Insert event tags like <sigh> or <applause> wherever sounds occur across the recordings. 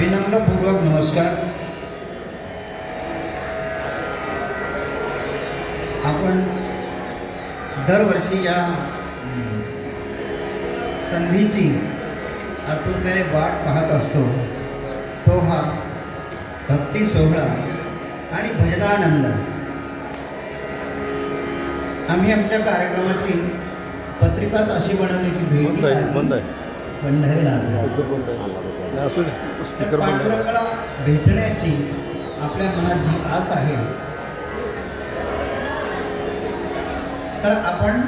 विनम्रपूर्वक नमस्कार. आपण दरवर्षी या संधीची आतुरतेने वाट पाहत असतो. तो हा भक्ती सोहळा आणि भजनानंद. आम्ही आमच्या कार्यक्रमाची पत्रिकाच अशी बनवली की भेटी भेटण्याची आपल्या मनात जी आस आहे तर आपण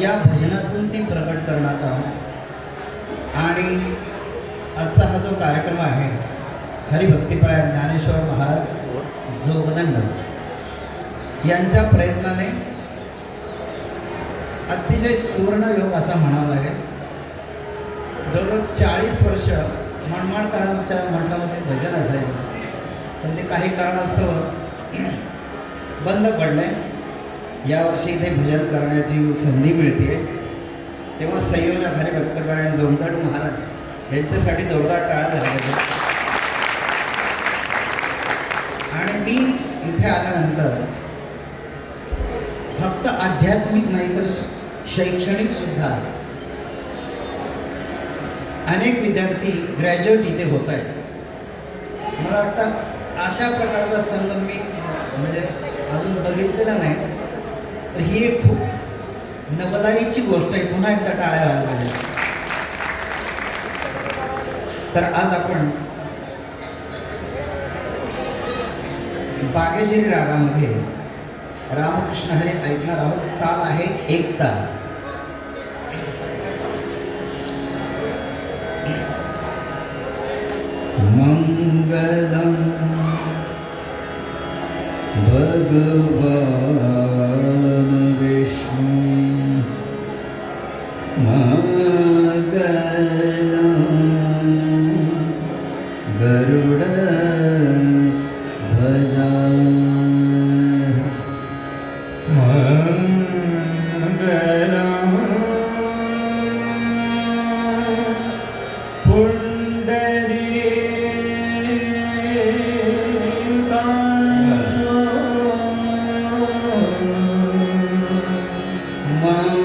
या भजनातून ती प्रकट करण्यात आहोत. आणि आजचा हा जो कार्यक्रम आहे हरिभक्तीपरायण ज्ञानेश्वर महाराज जोगदंड यांच्या प्रयत्नाने अतिशय सुवर्णयोग असा म्हणावा लागेल. जवळजवळ चाळीस वर्ष मनमाडकरांच्या मंडळामध्ये भजन असायचं. पण ते काही कारणास्तव <clears throat> बंद पडले यावर्षी इथे भजन करण्याची संधी मिळते तेव्हा संयोजक हरी जोमदाट महाराज यांच्यासाठी जोरदार टाळ झाले आणि मी इथे आल्यानंतर फक्त आध्यात्मिक नाही तर शैक्षणिक सुद्धा अनेक विद्यार्थी ग्रॅज्युएट इथे होत आहेत. मला वाटतं अशा प्रकारचा संगम मी म्हणजे अजून बघितलेला नाही. तर ही एक खूप नबलाईची गोष्ट आहे. पुन्हा एकदा टाळ्या व्हायला पाहिजे तर आज आपण बागेश्वरी रागामध्ये रामकृष्ण हरी ऐकणार आहोत. ताल आहे एक ताल मङ्गलं भगवान् विष्णु मङ्गलं गरुड मङ्गलम्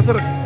मागे sir.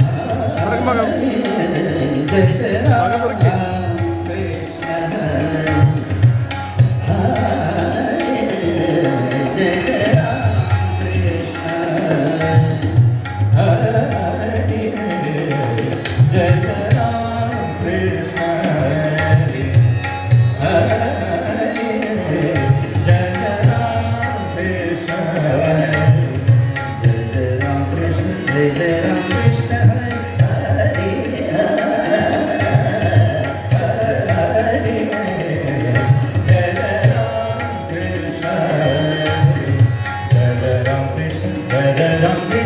da da da da da